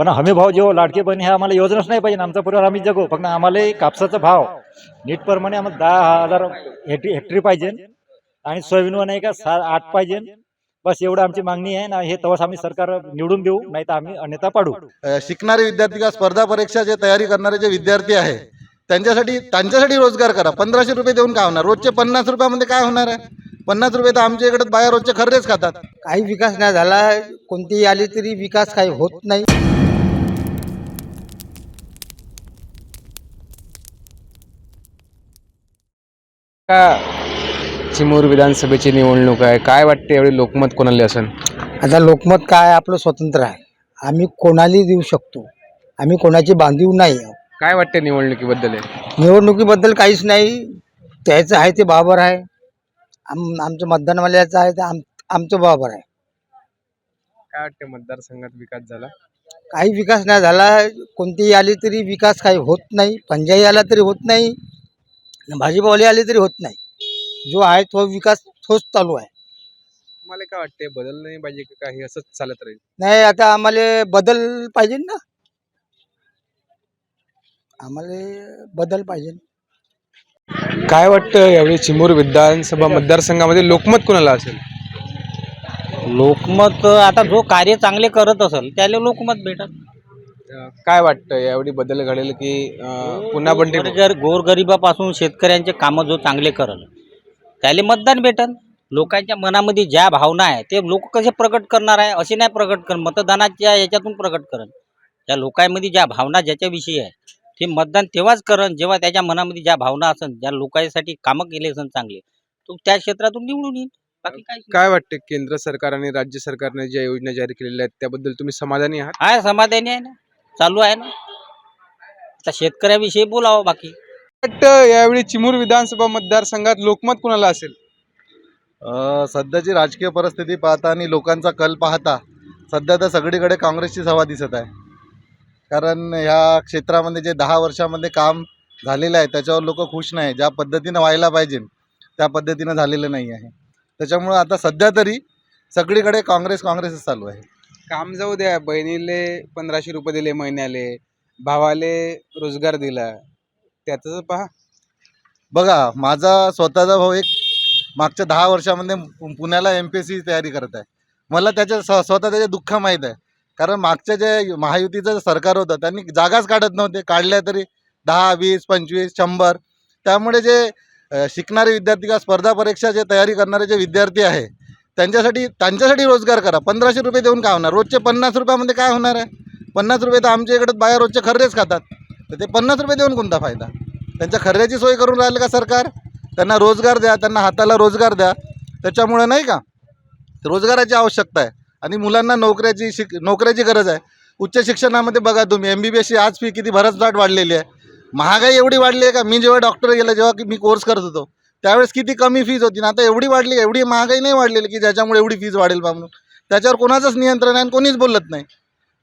पण हमी भाव जो लाडके बहिणी ह्या आम्हाला योजनाच नाही पाहिजे आमचा परिवार आम्ही जगू. फक्त आम्हाला कापसाचा भाव. नीटप्रमाणे आम्हाला दहा हजार हेक्टरी हेक्टरी पाहिजे. आणि सोयाबीनवर नाही का सा आठ पाहिजे. बस एवढं आमची मागणी आहे. ना हे तेव्हाच आम्ही सरकार निवडून देऊ नाही तर आम्ही अन्यथा पाडू. शिकणारे विद्यार्थी किंवा स्पर्धा परीक्षा जे तयारी करणारे जे विद्यार्थी आहे त्यांच्यासाठी त्यांच्यासाठी रोजगार करा. पंधराशे रुपये देऊन काय होणार? रोजचे पन्नास रुपयामध्ये काय होणार आहे? पन्नास रुपये तर आमच्या इकडे बाया रोजचे खर्रेच खातात. काही विकास नाही झाला. कोणतीही आली तरी विकास काही होत नाही. चिमूर विधानसभेची निवडणूक आहे? काय वाटते एवढी लोकमत कोणाला असेल? आता लोकमत काय आपलं स्वतंत्र आहे. आम्ही कोणालाही देऊ शकतो? आम्ही कोणाची बांधीव नाही आहोत. काय वाटते निवडणुकीबद्दल? आहे निवडणुकीबद्दल काहीच नाही. त्याचं आहे ते बरोबर आहे. आम आमचं मतदानवाल्याचं आहे ते आम आमचं बरोबर आहे. काय वाटते मतदारसंघात विकास झाला? काही विकास नाही झाला. कोणतीही आली तरी विकास काही होत नाही. पंजाही आला तरी होत नाही. भाजीपावले आले तरी होत नाही. जो आहे तो विकास तोच चालू आहे. तुम्हाला काय वाटते बदल नाही पाहिजे का काही? असंच चालत राहील. नाही आता आम्हाला बदल पाहिजे ना. आम्हाला बदल पाहिजे. काय वाटतं यावेळी चिमूर विधानसभा मतदारसंघामध्ये लोकमत कोणाला असेल? लोकमत आता जो कार्य चांगले करत असेल त्याला लोकमत भेटत काय वाटतं यावेळी बदल घडेल की अं, पुन्हा बंटी गोरगर गोरगरिबापासून शेतकऱ्यांचे कामं जो चांगले करल त्याला मतदान भेटल. लोकांच्या मनामध्ये ज्या भावना आहे ते लोक कसे प्रकट करणार आहे असे नाही प्रकट कर मतदानाच्या याच्यातून प्रकट करल. त्या लोकांमध्ये ज्या भावना ज्याच्याविषयी आहे ते मतदान तेव्हाच करन जेव्हा त्याच्या मनामध्ये ज्या भावना असन ज्या लोकांसाठी कामं केले असन चांगले तो त्या क्षेत्रातून निवडून येईल. बाकी काय काय वाटते केंद्र सरकार आणि राज्य सरकारने ज्या योजना जाहीर केलेल्या आहेत त्याबद्दल तुम्ही समाधानी आहात? आहे समाधानी आहे ना. चालू आहे ना? आता शेतकऱ्याविषयी बोलावं बाकी. वाटतं यावेळी चिमूर विधानसभा मतदारसंघात लोकमत कोणाला असेल? अ, सध्याची राजकीय परिस्थिती पाहता आणि लोकांचा कल पाहता सध्या तर सगळीकडे काँग्रेसची सभा दिसत आहे. कारण ह्या क्षेत्रामध्ये जे दहा वर्षामध्ये काम झालेलं आहे त्याच्यावर लोक खुश नाही. ज्या पद्धतीनं व्हायला पाहिजे त्या पद्धतीनं झालेलं नाही आहे. त्याच्यामुळं आता सध्या तरी सगळीकडे काँग्रेस काँग्रेसच चालू आहे. काम जाऊ द्या. बहिणीले पंधराशे रुपये दिले महिन्याले. भावाले रोजगार दिला. त्याचं पहा. बघा माझा स्वतःचा भाऊ एक मागच्या दहा वर्षामध्ये पु- पुण्याला एम पी एस सी तयारी करत आहे. मला त्याच्या स्व स्वतः त्याचे दुःख माहीत आहे. कारण मागच्या जे महायुतीचं जे सरकार होतं त्यांनी जागाच काढत नव्हते. काढल्या तरी दहा वीस पंचवीस शंभर. त्यामुळे जे अ, शिकणारे विद्यार्थी किंवा स्पर्धा परीक्षा जे तयारी करणारे जे विद्यार्थी आहे त्यांच्यासाठी त्यांच्यासाठी रोजगार करा. पंधराशे रुपये देऊन काय होणार? रोजचे पन्नास रुपयामध्ये काय होणार आहे? पन्नास रुपये तर आमच्या इकडं बाया रोजचे खर्रेच खातात. तर ते पन्नास रुपये देऊन कोणता फायदा? त्यांच्या खर्याची सोय करून राहिलं का सरकार? त्यांना रोजगार द्या त्यांना हाताला रोजगार द्या. त्याच्यामुळं नाही का? रोजगाराची आवश्यकता आहे. आणि मुलांना नोकऱ्याची शिक नोकऱ्याची गरज आहे. उच्च शिक्षणामध्ये बघा तुम्ही एम बी बी एसची आज फी किती भरसदाट वाढलेली आहे. महागाई एवढी वाढली आहे का? मी जेव्हा डॉक्टर गेला जेव्हा की मी कोर्स करत होतो. त्यावेळेस किती कमी फीज होती. ना आता एवढी वाढली एवढी महागाई नाही वाढलेली की ज्याच्यामुळे एवढी फीज वाढेल बा म्हणून. त्याच्यावर कोणाचंच नियंत्रण आहे आणि कोणीच बोलत नाही.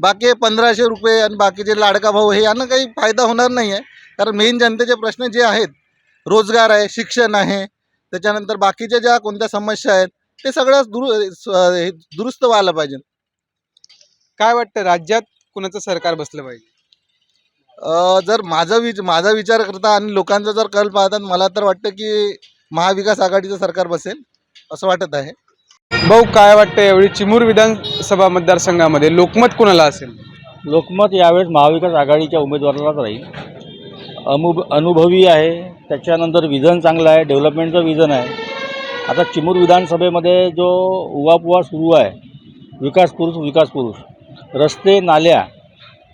बाकी पंधराशे रुपये आणि बाकीचे लाडका भाऊ हे यांना काही फायदा होणार नाही आहे. कारण मेन जनतेचे प्रश्न जे आहेत रोजगार आहे शिक्षण आहे त्याच्यानंतर बाकीच्या ज्या कोणत्या समस्या आहेत ते सगळ्याच दुरु हे दुरुस्त व्हायला पाहिजे. काय वाटतं राज्यात कुणाचं सरकार बसलं पाहिजे? जर माझा विच माझा विचार करता आणि लोकांचा जर कल पाहता मला तर वाटतं की महाविकास आघाडीचं सरकार बसेल असं वाटत आहे. भाऊ काय वाटतं यावेळी चिमूर विधानसभा मतदारसंघामध्ये? लोकमत कोणाला असेल? लोकमत यावेळेस महाविकास आघाडीच्या उमेदवारालाच राहील. अनु अनुभवी आहे त्याच्यानंतर विजन चांगलं आहे डेव्हलपमेंटचं विजन आहे. आता चिमूर विधानसभेमध्ये जो उवापुवा सुरू आहे विकास पुरुष विकास पुरुष रस्ते नाल्या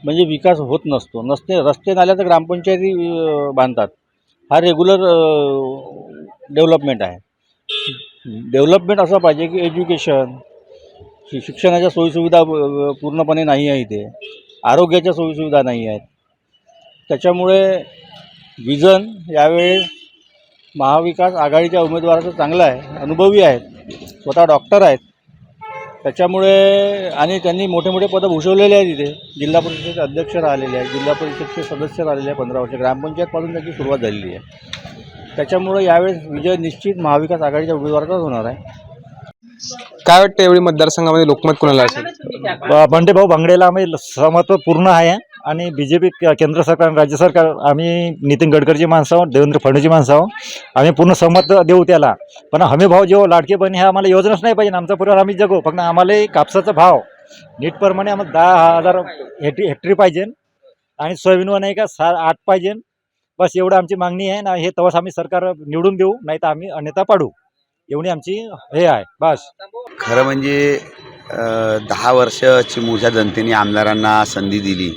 म्हणजे विकास होत नसतो. नसते रस्ते नाल्या तर ग्रामपंचायती बांधतात. हा रेग्युलर डेव्हलपमेंट आहे. डेव्हलपमेंट असं पाहिजे की एज्युकेशन शि शिक्षणाच्या सोयीसुविधा पूर्णपणे नाही आहे इथे. आरोग्याच्या सोयीसुविधा नाही आहेत. त्याच्यामुळे विजन यावेळेस महाविकास आघाडीच्या उमेदवाराचं चांगलं आहे. अनुभवी आहेत. स्वतः डॉक्टर आहेत. त्याच्यामुळे आणि त्यांनी मोठे मोठे पदं भूषवलेले आहेत इथे. जिल्हा परिषदेचे अध्यक्ष राहिलेले आहेत जिल्हा परिषदचे सदस्य राहिलेले आहेत पंधरा वर्ष ग्रामपंचायतपासून त्याची सुरुवात झालेली आहे. त्याच्यामुळे यावेळेस विजय निश्चित महाविकास आघाडीच्या उमेदवाराचाच होणार आहे. काय वाटतं एवढी मतदारसंघामध्ये लोकमत कोणाला असेल? ब- बंडेभाऊ भांगडेला आम्ही सहमत पूर्ण आहे. आणि बी जे पी केंद्र सरकार आणि राज्य सरकार आम्ही नितीन गडकरीची माणसं आहोत देवेंद्र फडणवीसची माणसं आहोत. आम्ही पूर्ण सहमत देऊ त्याला. पण हमी भाव जेव्हा लाडके बहिणी ह्या आम्हाला योजनाच नाही पाहिजे. आमचा परिवार आम्ही जगू. फक्त आम्हाला कापसाचा भाव. नीटप्रमाणे आम्हाला दहा हजार हेक्टरी हेक्टरी पाहिजे. आणि सोयाबीनवर नाही का सा आठ पाहिजे. बस एवढं आमची मागणी आहे. ना हे तवास आम्ही सरकार निवडून देऊ. नाही तर आम्ही अन्यथा पाडू. एवढी आमची हे आहे. बस. खरं म्हणजे दहा वर्ष चिमूरच्या जनतेने आमदारांना संधी दिली.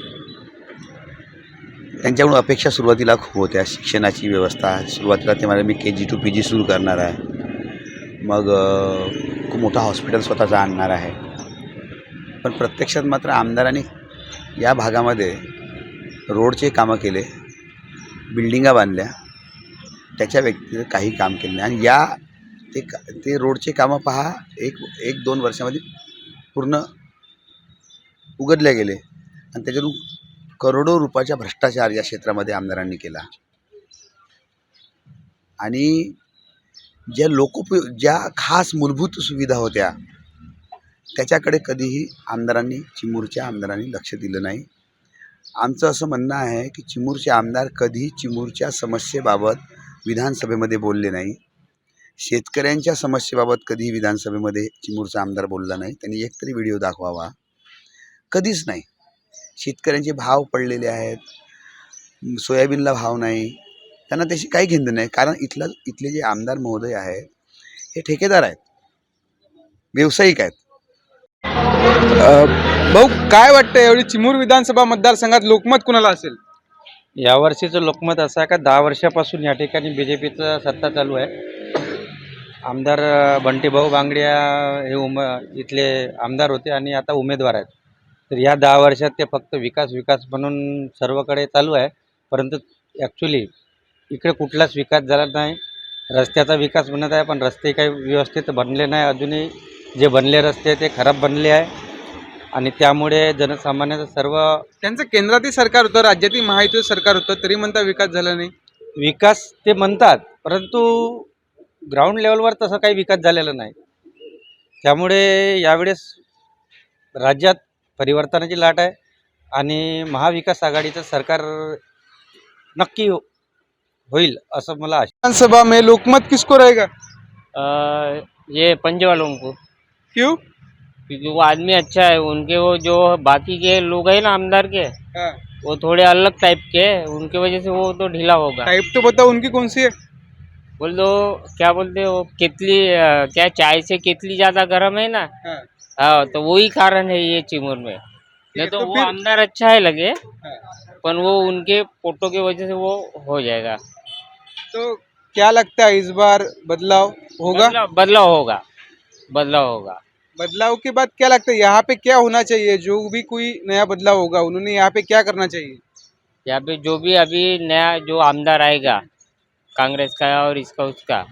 त्यांच्याकडून अपेक्षा सुरुवातीला खूप होत्या. शिक्षणाची व्यवस्था सुरुवातीला ते मला मी के जी टू पी जी सुरू करणार आहे. मग खूप मोठा हॉस्पिटल स्वतःचा आणणार आहे. पण प्रत्यक्षात मात्र आमदारांनी या भागामध्ये रोडचे कामं केले बिल्डिंगा बांधल्या त्याच्या व्यक्तीनं काही काम केले नाही. आणि या ते का ते रोडचे कामं पहा एक एक दोन वर्षामध्ये पूर्ण उघडले गेले. आणि त्याच्यातून करोडो रुपयाचा भ्रष्टाचार या क्षेत्रामध्ये आमदारांनी केला. आणि ज्या लोकोपयोग ज्या खास मूलभूत सुविधा होत्या त्याच्याकडे कधीही आमदारांनी चिमूरच्या आमदारांनी लक्ष दिलं नाही. आमचं असं म्हणणं आहे की चिमूरचे आमदार कधीही चिमूरच्या समस्येबाबत विधानसभेमध्ये बोलले नाही. शेतकऱ्यांच्या समस्येबाबत कधीही विधानसभेमध्ये चिमूरचा आमदार बोलला नाही. त्यांनी एकतरी व्हिडिओ दाखवावा. कधीच नाही. शेतकऱ्यांचे भाव पडलेले आहेत. सोयाबीनला भाव नाही. त्यांना त्याशी काही घेणं नाही. कारण इथलं इथले जे आमदार महोदय आहेत हे ठेकेदार आहेत. व्यावसायिक आहेत. भाऊ काय वाटतं एवढी चिमूर विधानसभा मतदारसंघात लोकमत कुणाला असेल? यावर्षीचं लोकमत असं आहे का? दहा वर्षापासून या ठिकाणी बी जे पीचं सत्ता चालू आहे. आमदार बंटीभाऊ बांगडिया हे उम इथले आमदार होते आणि आता उमेदवार आहेत. तर या दहा वर्षात ते फक्त विकास विकास म्हणून सर्वकडे चालू आहे. परंतु ॲक्च्युली इकडे कुठलाच विकास झाला नाही. रस्त्याचा विकास बनत आहे पण रस्ते काही व्यवस्थित बनले नाही. अजूनही जे बनले रस्ते ते खराब बनले आहे. आणि त्यामुळे जनसामान्याचं सर्व त्यांचं केंद्रातील सरकार होतं राज्यातील महायुतीचं सरकार होतं तरी म्हणता विकास झाला नाही. विकास ते म्हणतात परंतु ग्राउंड लेवलवर तसं काही विकास झालेला नाही. त्यामुळे यावेळेस राज्यात परिवर्तनाची लाट आहे आणि महाविकास आघाडीचं सरकार नक्की होईल असं मला विधानसभा में लोकमत किसको रहेगा? ये पंजे वालों को। क्यों? क्योंकि वो आदमी अच्छा है उनके वो जो बाकी के लोग हैं ना आमदार के हाँ। वो थोड़े अलग टाइप के हैं उनके वजह से वो तो ढीला होगा। टाइप तो बताओ उनकी कौन सी है? बोल दो क्या बोलते हैं वो केतली अ, क्या चाय से केतली ज़्यादा गर्म है ना? हाँ। हाँ तो वही कारण है ये चिमूर में। नहीं तो तो वो आमदार अच्छा है लगे हाँ। पर वो उनके फ़ोटो की वजह से वो हो जाएगा। तो क्या लगता है इस बार बदलाव होगा? बदलाव बदलाव होगा बदलाव होगा। बदलाव के बाद क्या लगता है यहाँ पे क्या होना चाहिए? जो भी कोई नया बदलाव होगा उन्होंने यहाँ पे क्या करना चाहिए? यहाँ पे जो भी अभी नया जो आमदार आएगा कांग्रेस का और इसका उसका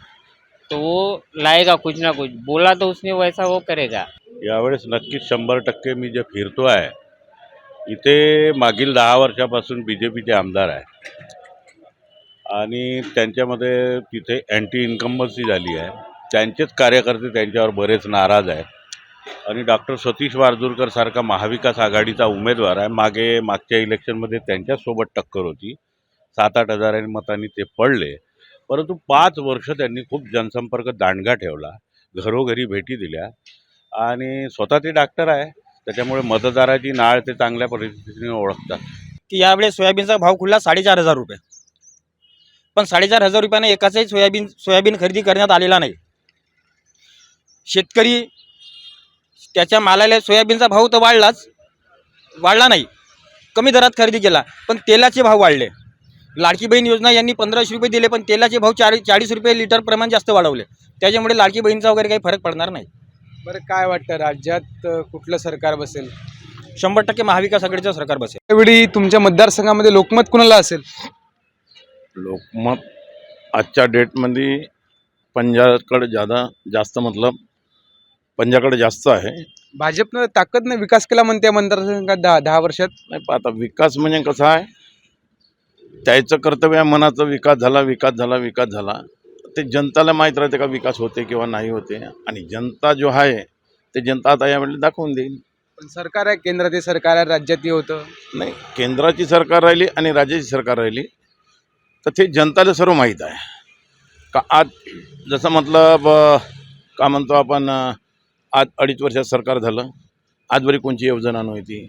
तो वो लाएगा कुछ ना कुछ। बोला तो उसने वैसा वो करेगा। यावेळेस नक्कीच शंभर टक्के मी जे फिरतो आहे इथे मागील दहा वर्षापासून बी जे पीचे आमदार आहे. आणि त्यांच्यामध्ये तिथे अँटी इन्कम्बन्सी झाली आहे. त्यांचेच कार्यकर्ते त्यांच्यावर बरेच नाराज आहेत. आणि डॉक्टर सतीश वारदुरकर सारखा महाविकास आघाडीचा उमेदवार आहे. मागे मागच्या इलेक्शनमध्ये त्यांच्यासोबत टक्कर होती. सात आठ हजारांनी मतांनी ते पडले. परंतु पाच वर्ष त्यांनी खूप जनसंपर्क दांडगा ठेवला. घरोघरी भेटी दिल्या. आणि स्वतः ते डॉक्टर आहे. त्याच्यामुळे मतदाराची नाळ ते चांगल्या पद्धतीने ओळखतात. की यावेळेस सोयाबीनचा भाव खुलला साडेचार हजार रुपये. पण साडेचार हजार रुपयाने एकाचाही सोयाबीन सोयाबीन खरेदी करण्यात आलेला नाही. शेतकरी त्याच्या मालाला सोयाबीनचा भाव तर वाढलाच वाढला नाही. कमी दरात खरेदी केला पण तेलाचे भाव वाढले. लाडकी बहीण योजना यांनी पंधराशे रुपये दिले पण तेलाचे भाव चाळीस चाळीस रुपये लिटर प्रमाण जास्त वाढवले. त्याच्यामुळे लाडकी बहीणचा वगैरे काही फरक पडणार नाही. बरं काय वाटतं? राज्यात अ, कुठलं सरकार बसेल? शंभर टक्के महाविकास आघाडीचं सरकार बसेल. एवढी तुमच्या मतदारसंघामध्ये लोकमत कुणाला असेल? लोकमत आजच्या डेटमध्ये पंजाकडे जादा जास्त मतलब पंजाकडे जास्त आहे. भाजपनं ताकदनं विकास केला म्हणते या मतदारसंघात दहा दहा वर्षात. नाही पण आता विकास म्हणजे कसा आहे? त्याचं कर्तव्य आहे, मनाचा विकास झाला विकास झाला विकास झाला. ते जनताला माहीत राहते का विकास होते किंवा नाही होते. आणि जनता जो आहे ते जनता आता यावेळी दाखवून देईल. पण सरकार आहे केंद्रात सरकार आहे राज्यात होतं. नाही केंद्राची सरकार राहिली आणि राज्याची सरकार राहिली तर ते जनताला सर्व माहीत आहे. का आज जसं म्हटलं ब का म्हणतो आपण आज अडीच वर्षात सरकार झालं आजवरी कोणची योजना नव्हती.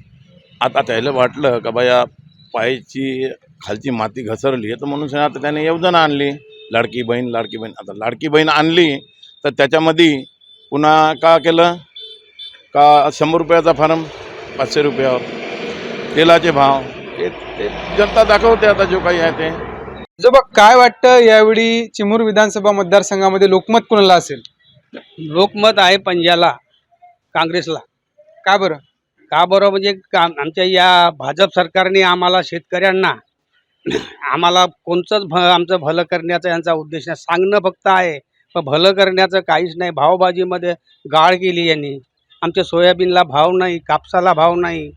आता त्याला वाटलं का बाया पायाची खालची माती घसरली तर म्हणून आता त्याने योजना आणली. लाडकी बहीण लाडकी बहीण. आता लाडकी बहीण आणली तर त्याच्यामध्ये पुन्हा का केलं? का शंभर रुपयाचा फार्म? पाचशे रुपयावर. तेलाचे भाव. हे ते जनता दाखवते आता जो काही आहे ते. जो बघ काय वाटतं यावेळी चिमूर विधानसभा मतदारसंघामध्ये लोकमत कुणाला असेल? लोकमत आहे पंजाला काँग्रेसला. का बरं? का बरं? म्हणजे का आमच्या या भाजप सरकारने आम्हाला शेतकऱ्यांना आम्हाला कोणचंच भ आमचं भलं करण्याचा यांचा उद्देश नाही. सांगणं फक्त आहे पण भलं करण्याचं काहीच नाही. भावबाजीमध्ये गाळ केली यांनी. आमच्या सोयाबीनला भाव नाही कापसाला भाव नाही.